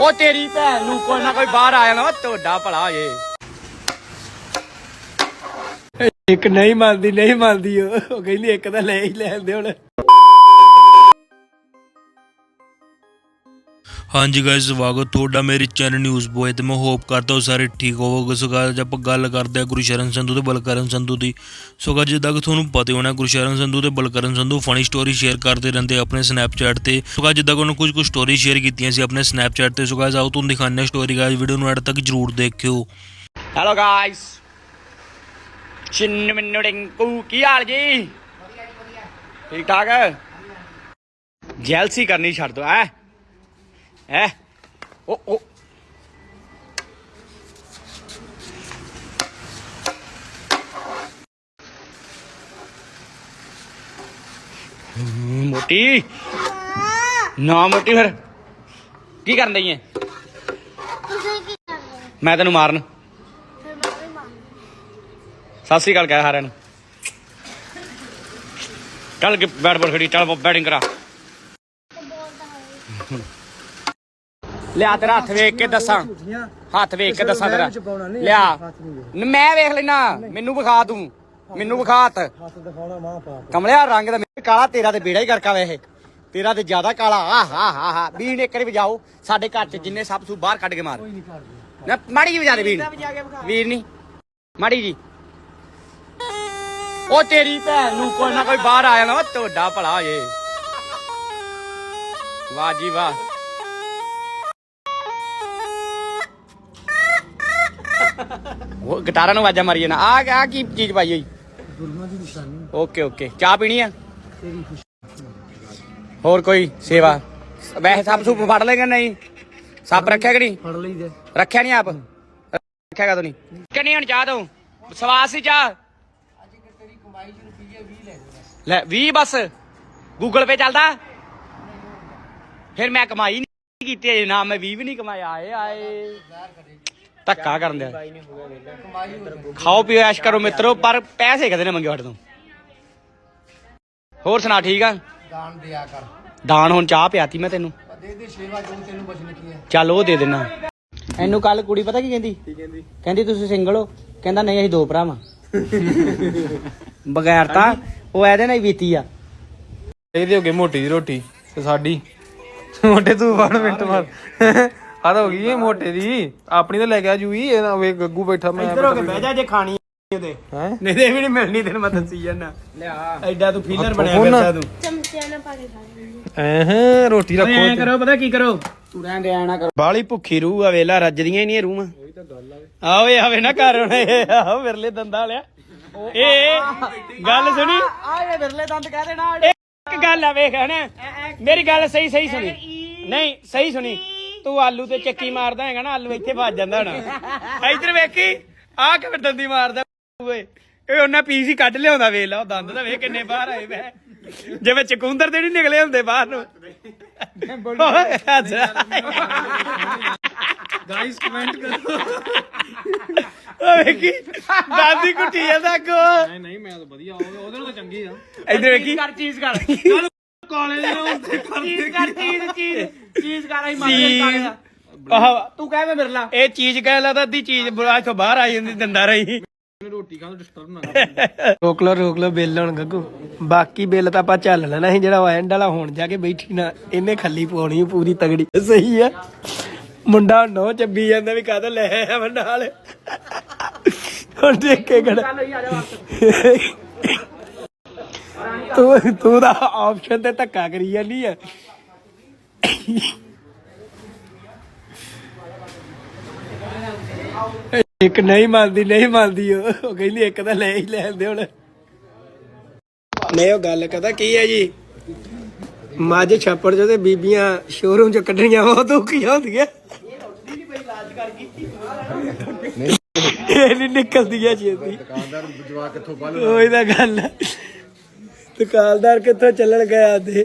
ਉਹ ਤੇਰੀ ਭੈਣ ਨੂੰ ਕੋਈ ਨਾ ਕੋਈ ਬਾਹਰ ਆ ਜਾਣਾ ਵਾ, ਤੁਹਾਡਾ ਭਲਾ ਜੇ ਇੱਕ ਨਹੀਂ ਮੰਨਦੀ ਨਹੀਂ ਮੰਨਦੀ ਉਹ। ਉਹ ਕਹਿੰਦੀ ਇੱਕ ਤਾਂ ਲੈ ਹੀ ਲੈਂਦੇ ਹੁਣ। ਹਾਂਜੀ ਗਾਇਸ ਸਵਾਗਤ ਤੁਹਾਡਾ ਮੇਰੇ ਚੈਨਲ ਨਿਊਜ਼ ਬੋਏ ਤੇ। ਮੈਂ ਹੋਪ ਕਰਦਾ ਹਾਂ ਸਾਰੇ ਠੀਕ ਹੋਵੋਗੇ। ਸੋ guys, ਆਪਾਂ ਗੱਲ ਕਰਦੇ ਹਾਂ ਗੁਰਸ਼ਰਨ ਸੰਧੂ ਤੇ ਬਲਕਰਨ ਸੰਧੂ ਦੀ। ਸੋ guys, ਜਿੱਦਾਂ ਕਿ ਤੁਹਾਨੂੰ ਪਤਾ ਹੋਣਾ ਗੁਰਸ਼ਰਨ ਸੰਧੂ ਤੇ Balkaran Sandhu funny story share ਕਰਦੇ ਰਹਿੰਦੇ ਆਪਣੇ ਸਨੈਪਚੈਟ ਤੇ। ਸੋ guys, ਜਿੱਦਾਂ ਕਿ ਉਹਨਾਂ ਕੁਝ ਕੁ ਸਟੋਰੀ ਸ਼ੇਅਰ ਕੀਤੀਆਂ ਸੀ ਆਪਣੇ ਸਨੈਪਚੈਟ ਤੇ। ਸੋ guys, ਆਓ ਤੁਹਾਨੂੰ ਦਿਖਾਉਂਦੇ ਹਾਂ ਸਟੋਰੀ ਗਾਇਸ ਵੀਡੀਓ ਨੂੰ ਐਡ ਤੱਕ ਜਰੂਰ ਦੇਖਿਓ। ਹੈਲੋ ਗਾਇਸ ਚਿੰਨ ਮਿੰਨੂ ਡਿੰਕੂ ਕੀ ਹਾਲ ਜੀ? ਠੀਕ ਠਾਕ? ਜੈਲਸੀ ਕਰਨੀ ਛੱਡ ਦੋ ਐ ਐ ਓ ਓ। ਹਮ, ਮੋਟੀ। ਨਾ ਮੋਟੀ ਫਿਰ। ਕੀ ਕਰਨ ਦਈ ਐ? ਤੁਸੀਂ ਕੀ ਕਰ ਰਹੇ ਹੋ? ਮੈਂ ਤੈਨੂੰ ਮਾਰਨ। ਫਿਰ ਮੈਂ ਵੀ ਮੰਨ ਸਤਿ ਸ੍ਰੀ ਅਕਾਲ ਕਹਿ ਸਾਰਿਆਂ ਨੂੰ। ਚੱਲ ਕੇ ਬੈਟ ਬਾਲ ਖੜੀ ਚੱਲ ਬੈਟਿੰਗ ਕਰਾ। ਬੋਲਦਾ ਹੈ ਲਿਆ ਤੇਰਾ ਹੱਥ ਵੇਖ ਕੇ ਦੱਸਾਂ। ਹੱਥ ਵੇਖ ਕੇ ਦੱਸਾਂ ਤੇਰਾ। ਲਿਆ। ਮੈਂ ਵੇਖ ਲੈਣਾ ਮੈਨੂੰ ਵਿਖਾ ਤੂੰ। ਮੈਨੂੰ ਵਿਖਾ ਹੱਥ। ਹੱਥ ਦਿਖਾਉਣਾ ਮਾਂ ਪਾ ਕਮਲਿਆ ਰੰਗ ਦਾ ਮੇਰੇ ਕਾਲਾ ਤੇਰਾ ਤੇ ਬੇੜਾ ਹੀ ਕਰਕਾ ਵੇ ਇਹ ਤੇਰਾ ਤੇ ਜ਼ਿਆਦਾ ਕਾਲਾ। ਆ ਹਾ ਹਾ ਹਾ ਬੀਨ ਇੱਕ ਵਾਰੀ ਵਜਾਓ। ਸਾਡੇ ਘਰ ਚ ਜਿੰਨੇ ਸਭ ਸੂ ਬਾਹਰ ਕੱਢ ਕੇ ਮਾਰ। ਨਾ ਮਾੜੀ ਜੀ ਵਜਾ ਦੇ ਵੀਰ ਵੀਰ ਨਹੀਂ। ਮਾੜੀ ਜੀ ਉਹ ਤੇਰੀ ਭੈਣ ਨੂੰ ਕੋਈ ਨਾ ਕੋਈ ਬਾਹਰ ਆ ਜਾਣਾ। ਤੁਹਾਡਾ ਭਲਾ ਜੇ। ਵਾਹ ਜੀ ਵਾਹ। ਉਹ ਗਿਟਾਰਾਂ ਨੂੰ ਆਵਾਜ਼ਾਂ ਮਾਰੀ ਜਾਣਾ ਆ ਆ ਕੀ ਚੀਜ਼ ਪਾਈ ਹੋਈ? ਗੁਰੂਆਂ ਦੀ ਨਿਸ਼ਾਨੀ। Okay okay. ਚਾਹ ਪੀਣੀ ਆ? ਤੇਰੀ ਹੋਰ ਕੋਈ ਸੇਵਾ? ਵੈਸੇ ਸੱਪ ਸੂਪ ਫੜ ਲੇਗਾ ਨਹੀਂ? ਸੱਪ ਰੱਖਿਆ ਕਿ ਨਹੀਂ? ਫੜ ਲਈ ਦੇ ਰੱਖਿਆ ਨਹੀਂ ਆਪ? ਰੱਖਿਆ ਕਦੋਂ ਨਹੀਂ? ਕਿੰਨੀ ਹੁਣ ਚਾਹ ਤੂੰ ਸਵਾਸ ਸੀ ਚਾਹ। ਲੈ 20 ਬਸ। ਗੂਗਲ ਪੇ ਚੱਲਦਾ? ਫਿਰ ਮੈਂ ਕਮਾਈ ਨਹੀਂ ਕੀਤੀ ਅਜੇ। ਨਾ ਮੈਂ 20 ਵੀ ਨਹੀਂ ਕਮਾਇਆ। ਆਏ ਆਏ। ਧੱਕਾ ਕਰਨ ਦਿਆ। ਖਾਓ ਪੀਓ ਐਸ਼ ਕਰੋ ਮਿੱਤਰੋ ਪਰ ਪੈਸੇ ਕਦੇ ਨਾ ਮੰਗਿਓ ਸਾਡੇ ਤੋਂ। ਹੋਰ ਸੁਣਾ ਠੀਕ ਆ? ਦਾਨ ਦਿਆ ਕਰ। ਦਾਨ ਹੁਣ ਚਾਹ ਪਿਆਤੀ ਮੈਂ ਤੈਨੂੰ। ਦੇ ਦੇ ਸੇਵਾ ਜੋ ਤੈਨੂੰ ਬਚਨ ਕੀ ਹੈ। ਚੱਲ ਉਹ ਦੇ ਦੇਣਾ। ਇਹਨੂੰ ਕੱਲ ਕੁੜੀ ਪਤਾ ਕੀ ਕਹਿੰਦੀ? ਕੀ ਕਹਿੰਦੀ? ਕਹਿੰਦੀ ਤੁਸੀਂ ਸਿੰਗਲ ਹੋ? ਕਹਿੰਦਾ ਨਹੀਂ ਅਸੀਂ ਦੋ ਭਰਾਵਾਂ ਬਗੈਰ ਤਾਂ ਉਹ ਇਹਦੇ ਨਾਲ ਹੀ ਬੀਤੀ ਆ। ਇਹਦੇ ਹੋ ਗਈ ਮੋਟੀ ਦੀ ਰੋਟੀ ਤੇ ਸਾਡੀ। ਮੋਟੇ ਤੂੰ ਫੜ ਮਿੰਟ ਮਾਰ। ਆ ਤਾਂ ਹੋ ਗਈ ਇਹ ਮੋਟੇ ਦੀ। ਆਪਣੀ ਤਾਂ ਲੈ ਕੇ ਆ ਜੂਈ ਇਹ ਨਾ ਵੇ ਗੱਗੂ ਬੈਠਾ ਮੈਂ ਇੱਧਰ ਹੋ ਕੇ ਬਹਿ ਜਾ ਜੇ ਖਾਣੀ ਉਹਦੇ। ਹੈ? ਨਹੀਂ ਤੇ ਇਹ ਵੀ ਨਹੀਂ ਮਿਲਣੀ ਤੈਨੂੰ ਮੈਂ ਦੱਸੀ ਜਾਣਾ ਲਿਆ। ਐਡਾ ਤੂੰ ਫੀਲਰ ਬਣਿਆ ਫਿਰਦਾ ਤੂੰ। ਚਮਚਿਆਂ ਨਾਲ ਪਾ ਕੇ ਖਾ ਐਹ ਰੋਟੀ ਐਂ ਰੱਖੋ ਕਰੋ ਪਤਾ ਕੀ ਕਰੋ? ਤੂੰ ਰਹਿਣ ਆਣਾ ਕਰ। ਬਾਲੀ ਭੁੱਖੀ ਰੂਹ ਆ ਵੇਲਾ ਰੱਜਦੀਆਂ ਹੀ ਨਹੀਂ ਰੂਹਾਂ ਉਹੀ ਤਾਂ ਗੱਲ ਆ ਆਵੇ ਆਵੇ ਨਾ ਕਰ ਹੁਣ ਇਹ ਆਹੋ ਵਿਰਲੇ ਦੰਦਾਂ ਵਾਲਿਆ। ਇਹ ਗੱਲ ਸੁਣੀ? ਆਏ ਵਿਰਲੇ ਦੰਦ ਕਹਿ ਦੇਣਾ ਇੱਕ ਗੱਲ ਆ ਵੇਖ ਹਣ ਮੇਰੀ ਗੱਲ ਸਹੀ ਸਹੀ ਸੁਣੀ। ਨਹੀਂ ਸਹੀ ਸੁਣੀ। ਤੂੰ ਆਲੂ ਤੇ ਚੱਕੀ ਮਾਰਦਾ ਹੈਗਾ ਨਾ ਆਲੂ ਇੱਥੇ ਵੱਜ ਜਾਂਦਾ ਹੋਣਾ। ਇੱਧਰ ਵੇਖੀ ਆਹ ਕਿਵੇਂ ਦੰਦੀ ਮਾਰਦਾ। ਓਏ ਇਹ ਉਹਨਾਂ ਪੀਸ ਹੀ ਕੱਢ ਲਿਆਉਂਦਾ ਵੇਖ ਲਾ ਉਹ ਦੰਦ ਤਾਂ ਵੇਖ ਕਿੰਨੇ ਬਾਹਰ ਆਏ ਵੇ ਜਿਵੇਂ ਚਕੁੰਦਰ ਤੇ ਨਹੀਂ ਨਿਕਲੇ ਹੁੰਦੇ ਬਾਹਰ ਨੂੰ। ਓਏ ਗਾਇਸ ਕਮੈਂਟ ਕਰੋ। ਓ ਵੇਖੀ ਦਾਦੀ ਕੁੱਟੀ ਜਾਂਦਾ ਕੋ ਨਹੀਂ ਨਹੀਂ ਮੈਂ ਤਾਂ ਵਧੀਆ ਉਹਦੇ ਨਾਲ ਤਾਂ ਚੰਗੀ ਆ। ਇੱਧਰ ਵੇਖੀ। ਕਰ ਚੀਜ਼ ਕਰ। ਕਾਲਜ ਦੇ ਉੱਤੇ ਚੀਜ਼ ਕਰ ਚੀਜ਼ ਚੀਜ਼। ਚੀਜ਼ ਕਰ ਆਈ ਮਾਰ ਆਹ। ਤੂੰ ਕਹਿ ਮੈਂ ਮਿਰਲਾ ਇਹ ਚੀਜ਼ ਕਹਿ ਲਾ ਤਾਂ ਅੱਧੀ ਚੀਜ਼ ਬੁਰਾ ਤੋਂ ਬਾਹਰ ਆ ਜਾਂਦੀ ਦੰਦਾ ਰਹੀ। ਰੋਟੀ ਖਾਣ ਡਿਸਟਰਬ ਨਾ ਰੋਕ ਲੋ ਰੋਕ ਲੋ ਬਿੱਲ ਹੁਣ ਗੱਗੂ। ਬਾਕੀ ਬਿੱਲ ਤਾਂ ਆਪਾਂ ਚੱਲ ਲੈਣਾ ਸੀ ਜਿਹੜਾ ਐਂਡ ਵਾਲਾ ਹੁਣ ਜਾ ਕੇ ਬੈਠੀ ਨਾ ਇਹਨੇ ਖੱਲੀ ਪਾਉਣੀ ਪੂਰੀ ਤਗੜੀ। ਸਹੀ ਆ। ਮੁੰਡਾ ਨੋ ਚੱਬੀ ਜਾਂਦਾ ਵੀ ਕਾਹਦਾ ਲੈ ਆਇਆ ਵਾ ਨਾਲ। ਹੁਣ ਦੇਖ ਕੇ ਗੜਾ ਤੂੰ ਤੂੰ ਦਾ ਆਪਸ਼ਨ ਤੇ ਧੱਕਾ ਕਰੀ ਜਾਂਦੀ ਆ। ਇੱਕ ਨਹੀਂ ਮੰਨਦੀ ਨਹੀਂ ਮੰਨਦੀ ਉਹ। ਉਹ ਕਹਿੰਦੀ ਇੱਕ ਤਾਂ ਲੈ ਹੀ ਲੈਂਦੇ ਹੁਣ। ਨਹੀਂ ਉਹ ਗੱਲ ਕਹਦਾ ਕੀ ਹੈ ਜੀ? ਮੱਝ ਛੱਪੜ ਜੋ ਤੇ ਬੀਬੀਆਂ ਸ਼ੋਰੂਮ ਚੋਂ ਕੱਢਣੀਆਂ ਬਹੁਤ ਔਖੀਆਂ ਹੁੰਦੀਆਂ। ਇਹ ਨਹੀਂ ਨਿਕਲਦੀਆਂ ਛੇਤੀ। ਦੁਕਾਨਦਾਰ ਜਵਾ ਕਿੱਥੋਂ ਬੰਨ ਉਹੀ ਤਾਂ ਗੱਲ ਹੈ ਦੁਕਾਨਦਾਰ ਕਿੱਥੋਂ ਚੱਲਣ ਗਿਆ ਤੇ